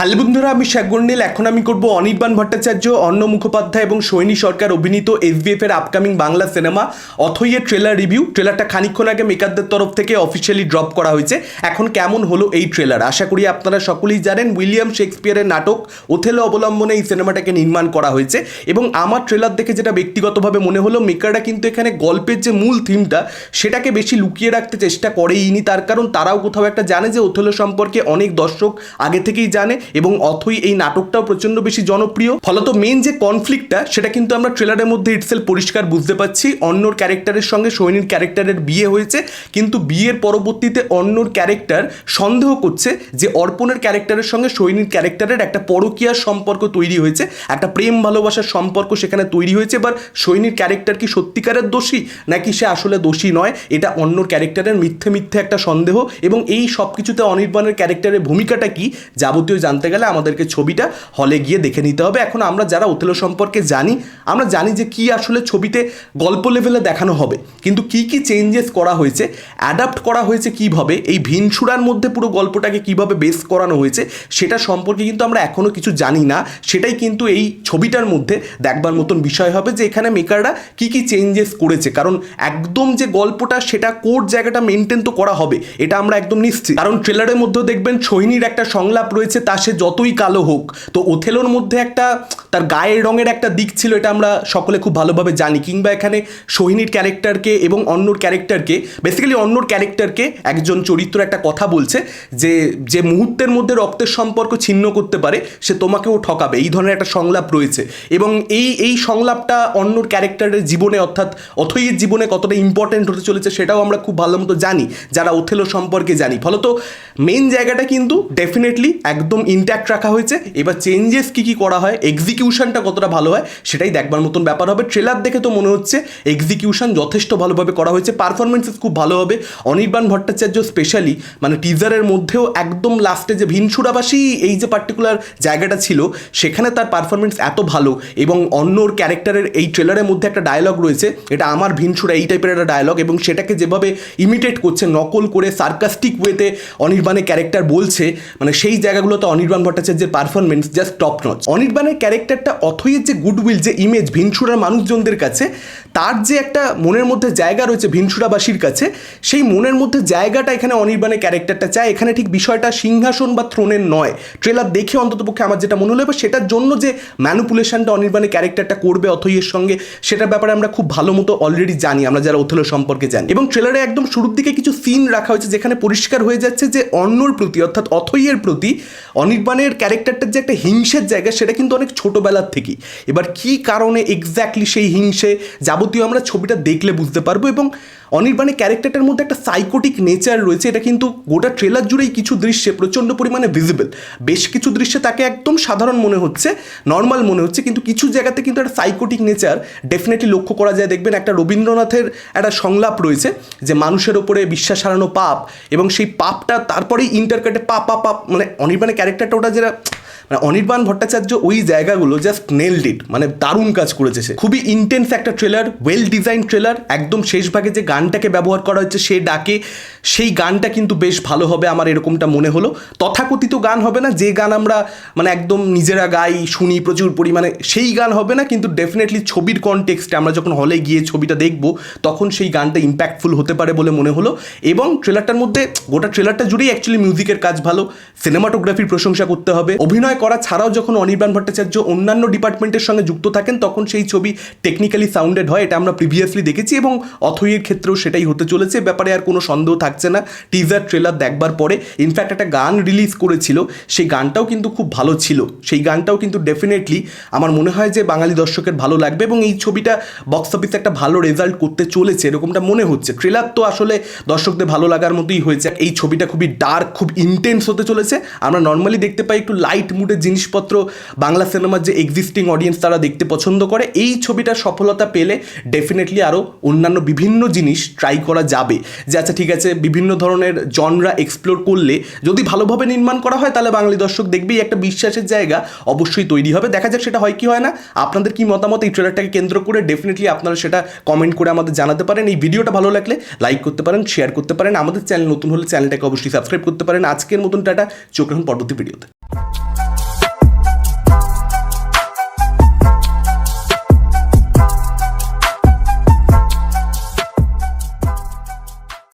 Hello বন্ধুরা, আমি শেখগন্ডিল এখন আমি করব অনির্বাণ ভট্টাচার্য অন্ন মুখোপাধ্যায় এবং সৈনী সরকার অভিনীত এসবিএফ এর আপকামিং বাংলা সিনেমা অথইয়ের ট্রেলার রিভিউ। ট্রেলারটা খানিকক্ষণ আগে মেকারদের তরফ থেকে অফিসিয়ালি ড্রপ করা হয়েছে। এখন কেমন হলো এই ট্রেলার? আশা করি আপনারা সকলেই জানেন, উইলিয়াম শেক্সপিয়ারের নাটক ওথেলো অবলম্বনে এই সিনেমাটাকে নির্মাণ করা হয়েছে। এবং আমার ট্রেলার দেখে যেটা ব্যক্তিগতভাবে মনে হলো, মেকাররা কিন্তু এখানে গল্পের যে মূল থিমটা, সেটাকে বেশি লুকিয়ে রাখতে চেষ্টা করেইনি। তার কারণ তারাও কোথাও একটা জানে যে ওথেলো সম্পর্কে অনেক দর্শক আগে থেকেই জানে। এবং অথই এই নাটকটাও প্রচণ্ড বেশি জনপ্রিয়। ফলত মেন যে কনফ্লিক্টটা সেটা কিন্তু আমরা ট্রেলারের মধ্যে ইটসেল পরিষ্কার বুঝতে পারছি। অন্যর ক্যারেক্টারের সঙ্গে সৈনির ক্যারেক্টারের বিয়ে হয়েছে। কিন্তু বিয়ের পরবর্তীতে অন্যর ক্যারেক্টার সন্দেহ করছে যে অর্পণের ক্যারেক্টারের সঙ্গে সৈনির ক্যারেক্টারের একটা পরকীয়ার সম্পর্ক তৈরি হয়েছে। একটা প্রেম ভালোবাসার সম্পর্ক সেখানে তৈরি হয়েছে। এবার সৈনির ক্যারেক্টার কি সত্যিকারের দোষী, নাকি সে আসলে দোষী নয়? এটা অন্যর ক্যারেক্টারের মিথ্যে মিথ্যে একটা সন্দেহ। এবং এই সব কিছুতে অনির্বাণের ক্যারেক্টারের ভূমিকাটা কি, যাবতীয় জানতে গেলে আমাদেরকে ছবিটা হলে গিয়ে দেখে নিতে হবে। এখন আমরা যারা ওথেলো সম্পর্কে জানি, আমরা জানি যে কি আসলে ছবিতে গল্প লেভেলে দেখানো হবে। কিন্তু কি কি চেঞ্জেস করা হয়েছে অ্যাডাপ্ট করা হয়েছে কীভাবে, এই ভিনসুরার মধ্যে পুরো গল্পটাকে কীভাবে বেস করানো হয়েছে, সেটা সম্পর্কে কিন্তু আমরা এখনও কিছু জানি না। সেটাই কিন্তু এই ছবিটার মধ্যে দেখবার মতন বিষয় হবে যে এখানে মেকাররা কি কি চেঞ্জেস করেছে। কারণ একদম যে গল্পটা, সেটা কোর জায়গাটা মেনটেন তো করা হবে, এটা আমরা একদম নিশ্চিত। কারণ ট্রেলারের মধ্যেও দেখবেন, সৈনির একটা সংলাপ রয়েছে তার যতই কালো হোক, তো ওথেলোর মধ্যে একটা, তার গায়ের রঙের একটা দিক ছিল, এটা আমরা সকলে খুব ভালোভাবে জানি। কিংবা এখানে সোহিনীর ক্যারেক্টারকে এবং অন্যর ক্যারেক্টারকে বেসিক্যালি অন্যর ক্যারেক্টারকে একজন চরিত্র একটা কথা বলছে, যে যে মুহূর্তের মধ্যে রক্তের সম্পর্ক ছিন্ন করতে পারে, সে তোমাকেও ঠকাবে। এই ধরনের একটা সংলাপ রয়েছে। এবং এই এই সংলাপটা অন্যর ক্যারেক্টারের জীবনে অর্থাৎ অথইয়ের জীবনে কতটা ইম্পর্টেন্ট হতে চলেছে, সেটাও আমরা খুব ভালো মতো জানি, যারা ওথেলো সম্পর্কে জানি। ফলত মেন জায়গাটা কিন্তু ডেফিনেটলি একদম ইন্ট্যাক্ট রাখা হয়েছে। এবার চেঞ্জেস কী কী করা হয় এক্সিকিউশনটা কতটা ভালো হয়, সেটাই দেখবার মতন ব্যাপার হবে। ট্রেলার দেখে তো মনে হচ্ছে এক্সিকিউশন যথেষ্ট ভালোভাবে করা হয়েছে পারফরমেন্সেস খুব ভালো হবে। অনির্বাণ ভট্টাচার্য স্পেশালি মানে টিজারের মধ্যেও একদম লাস্টে যে ভিনসুরাবাসী এই যে পার্টিকুলার জায়গাটা ছিল, সেখানে তার পারফরমেন্স এত ভালো এবং অন্যর ক্যারেক্টারের এই ট্রেলারের মধ্যে একটা ডায়লগ রয়েছে, এটা আমার ভিনসুরা এই টাইপের একটা ডায়লগ এবং সেটাকে যেভাবে ইমিটেট করছে, নকল করে সার্কাস্টিক ওয়েতে অনির্বাণের ক্যারেক্টার বলছে মানে সেই জায়গাগুলোতে অনির্বাণ ভট্টাচার্যের পারফরমেন্স জাস্ট টপ নচ অনির্বাণের ক্যারেক্টারটা অথইয়ের যে গুডউইল যে ইমেজ ভিনসুরার মানুষজনদের কাছে তার যে একটা মনের মধ্যে জায়গা রয়েছে ভিনসুরাবাসীর কাছে, সেই মনের মধ্যে জায়গাটা এখানে অনির্বাণের ক্যারেক্টারটা চায়। এখানে ঠিক বিষয়টা সিংহাসন বা থ্রোনের নয়। ট্রেলার দেখে অন্ততপক্ষে আমার যেটা মনে হলো, এবার সেটার জন্য যে ম্যানুপুলেশনটা অনির্বাণের ক্যারেক্টারটা করবে অথইয়ের সঙ্গে, সেটার ব্যাপারে আমরা খুব ভালো মতো অলরেডি জানি, আমরা যারা ওথেলো সম্পর্কে জানি। এবং ট্রেলারে একদম শুরুর দিকে কিছু সিন রাখা হয়েছে, যেখানে পরিষ্কার হয়ে যাচ্ছে যে অন্যর প্রতি, অর্থাৎ অথইয়ের প্রতি অনির্বাণের ক্যারেক্টারটার যে একটা হিংসের জায়গা, সেটা কিন্তু অনেক ছোটোবেলার থেকেই। এবার কী কারণে এক্স্যাক্টলি সেই হিংসে যাবতীয় আমরা ছবিটা দেখলে বুঝতে পারব এবং অনির্বাণের ক্যারেক্টারটার মধ্যে একটা সাইকোটিক নেচার রয়েছে। এটা কিন্তু গোটা ট্রেলার জুড়েই কিছু দৃশ্যে প্রচণ্ড পরিমাণে ভিজিবল বেশ কিছু দৃশ্যে তাকে একদম সাধারণ মনে হচ্ছে নর্মাল মনে হচ্ছে, কিন্তু কিছু জায়গাতে কিন্তু একটা সাইকোটিক নেচার ডেফিনেটলি লক্ষ্য করা যায়। দেখবেন একটা রবীন্দ্রনাথের একটা সংলাপ রয়েছে যে মানুষের ওপরে বিশ্বাস হারানো পাপ এবং সেই পাপটা তারপরেই ইন্টারকাটে পাপ পাপ পাপ মানে অনির্বাণের ক্যারেক্টারটা ওটা যেটা মানে অনির্বাণ ভট্টাচার্য ওই জায়গাগুলো জাস্ট নেলড ইট মানে দারুণ কাজ করেছে সে। খুবই ইন্টেন্স একটা ট্রেলার ওয়েল ডিজাইন ট্রেলার একদম শেষ ভাগে যে গানটাকে ব্যবহার করা হচ্ছে সে ডাকে, সেই গানটা কিন্তু বেশ ভালো হবে আমার এরকমটা মনে হলো। তথাকথিত গান হবে না, যে গান আমরা মানে একদম নিজেরা গাই, শুনি, প্রচুর পরিমাণে, সেই গান হবে না, কিন্তু ডেফিনেটলি ছবির কনটেক্সটে আমরা যখন হলে গিয়ে ছবিটা দেখব, তখন সেই গানটা ইম্প্যাক্টফুল হতে পারে বলে মনে হলো। এবং ট্রেলারটার মধ্যে গোটা ট্রেলারটা জুড়েই অ্যাকচুয়ালি মিউজিকের কাজ ভালো সিনেমাটোগ্রাফির প্রশংসা করতে হবে, অভিনয় করা ছাড়াও যখন অনির্বাণ ভট্টাচার্য অন্যান্য ডিপার্টমেন্টের সঙ্গে যুক্ত থাকেন, তখন সেই ছবি টেকনিক্যালি সাউন্ডেড হয়। এটা আমরা প্রিভিয়াসলি দেখেছি এবং অথইয়ের ক্ষেত্রেও সেটাই হতে চলেছে। ব্যাপারে আর কোনো সন্দেহ থাকছে না। টিজার ট্রেলার দেখবার পরে। ইনফ্যাক্ট একটা গান রিলিজ করেছিল। সেই গানটাও কিন্তু খুব ভালো ছিল। সেই গানটাও কিন্তু ডেফিনেটলি আমার মনে হয় যে বাঙালি দর্শকের ভালো লাগবে এবং এই ছবিটা বক্স অফিসে একটা ভালো রেজাল্ট করতে চলেছে, এরকমটা মনে হচ্ছে। ট্রেলার তো আসলে দর্শকদের ভালো লাগার মতোই হয়েছে। এই ছবিটা খুবই ডার্ক খুব ইন্টেন্স হতে চলেছে। আমরা নর্মালি দেখতে পাই একটু লাইট মুডের জিনিসপত্র, বাংলা সিনেমার যে এক্সিস্টিং অডিয়েন্স তারা দেখতে পছন্দ করে, এই ছবিটার সফলতা পেলে ডেফিনেটলি আরও অন্যান্য বিভিন্ন জিনিস ট্রাই করা যাবে। যে আচ্ছা ঠিক আছে, বিভিন্ন ধরনের জনরা এক্সপ্লোর করলে যদি ভালোভাবে নির্মাণ করা হয়, তাহলে বাঙালি দর্শক দেখবেই একটা বিশ্বাসের জায়গা অবশ্যই তৈরি হবে। দেখা যাক সেটা হয় কি হয় না। আপনাদের কি মতামত? এই ট্রেলারটাকে কেন্দ্র করে ডেফিনেটলি আপনারা সেটা কমেন্ট করে আমাদের জানাতে পারেন। এই ভিডিওটা ভালো লাগলে লাইক করতে পারেন শেয়ার করতে পারেন। আমাদের চ্যানেল নতুন হলে চ্যানেলটাকে অবশ্যই সাবস্ক্রাইব করতে পারেন। আজকের মতন টাটা। চোখ রাখুন পরবর্তী ভিডিওতে